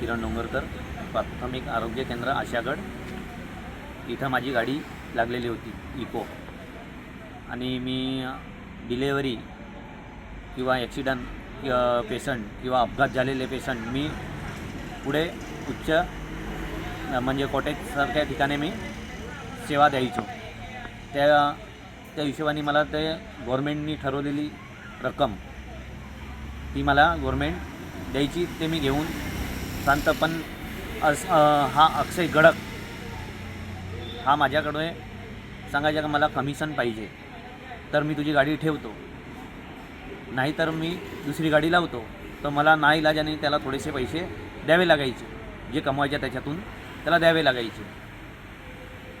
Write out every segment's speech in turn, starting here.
किरण डोंगरकर प्राथमिक आरोग्य केंद्र आशागड. इथं माझी गाडी लागलेली होती इको. आणि मी डिलेवरी किंवा ॲक्सिडंट पेशंट किंवा अपघात झालेले पेशंट मी पुढे उच्च म्हणजे कॉटेजसारख्या ठिकाणी मी सेवा द्यायचो. त्या त्या हिशोबाने मला ते गव्हर्मेंटनी ठरवलेली रक्कम ती मला गव्हर्मेंट द्यायची ते मी घेऊन शांत पण अस हा अक्षय गडक हा माझ्याकडे सांगायचं का मला कमिशन पाहिजे. तर मी तुझी गाडी ठेवतो. नाहीतर मी दुसरी गाडी लावतो. तर मला ना इलाजाने त्याला थोडेसे पैसे द्यावे लागायचे. जे कमवायचे त्याच्यातून त्याला द्यावे लागायचे.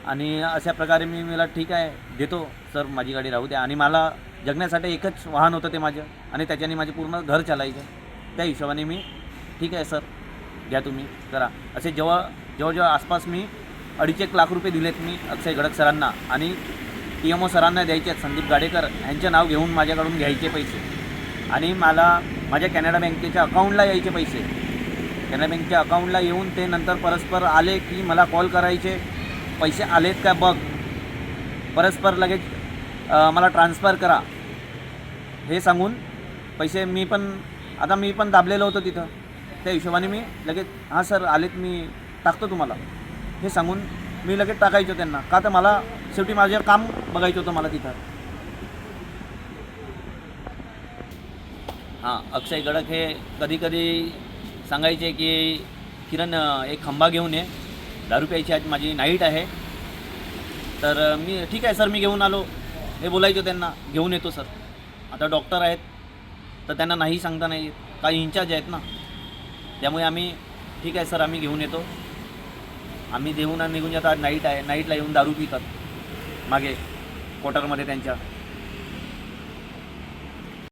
आणि अशा प्रकारे मी मला ठीक आहे देतो. सर माझी गाडी राहू द्या. आणि मला जगण्यासाठी एकच वाहन होतं ते माझं. आणि त्याच्याने माझे पूर्ण घर चालायचं. त्या हिशोबाने मी ठीक आहे सर. घ्या तुम्ही करा. असे जेव्हा जेव्हा जेव्हा आसपास मी अडीच एक लाख रुपये दिलेत मी अक्षय गडक सरांना आणि टी एम ओ सरांना द्यायचे आहेत संदीप गाडेकर यांचे नाव घेऊन माझ्याकडून घ्यायचे पैसे. आणि मला माझ्या कॅनडा बँकेच्या अकाउंटला यायचे पैसे. कॅनडा बँकच्या अकाउंटला येऊन ते नंतर परस्पर आले की मला कॉल करायचे. पैसे आलेत का बघ. परस्पर लगेच मला ट्रान्सफर करा. हे सांगून पैसे मी पण आता मी पण दाबलेलो होतो तिथं. त्या हिशोबाने मी लगेच हां सर आलेत मी टाकतो तुम्हाला. हे सांगून मी लगेच टाकायचो त्यांना. का तर मला शेवटी माझं काम बघायचं होतं मला तिथं. हां अक्षय गडक हे कधीकधी सांगायचे की किरण एक खंबा घेऊन ये. दारू प्यायची आज माझी नाईट आहे. तर मी ठीक आहे सर मी घेऊन आलो. हे बोलायचो त्यांना घेऊन येतो सर. आता डॉक्टर आहेत. तर त्यांना नाही सांगता नाही काही इन्चार्ज आहेत ना. त्यामुळे आम्ही ठीक आहे सर आम्ही घेऊन येतो. आम्ही देऊन आणि निघून जातो. आज नाईट आहे. नाईटला येऊन दारू पितात. मागे क्वार्टरमध्ये त्यांच्या.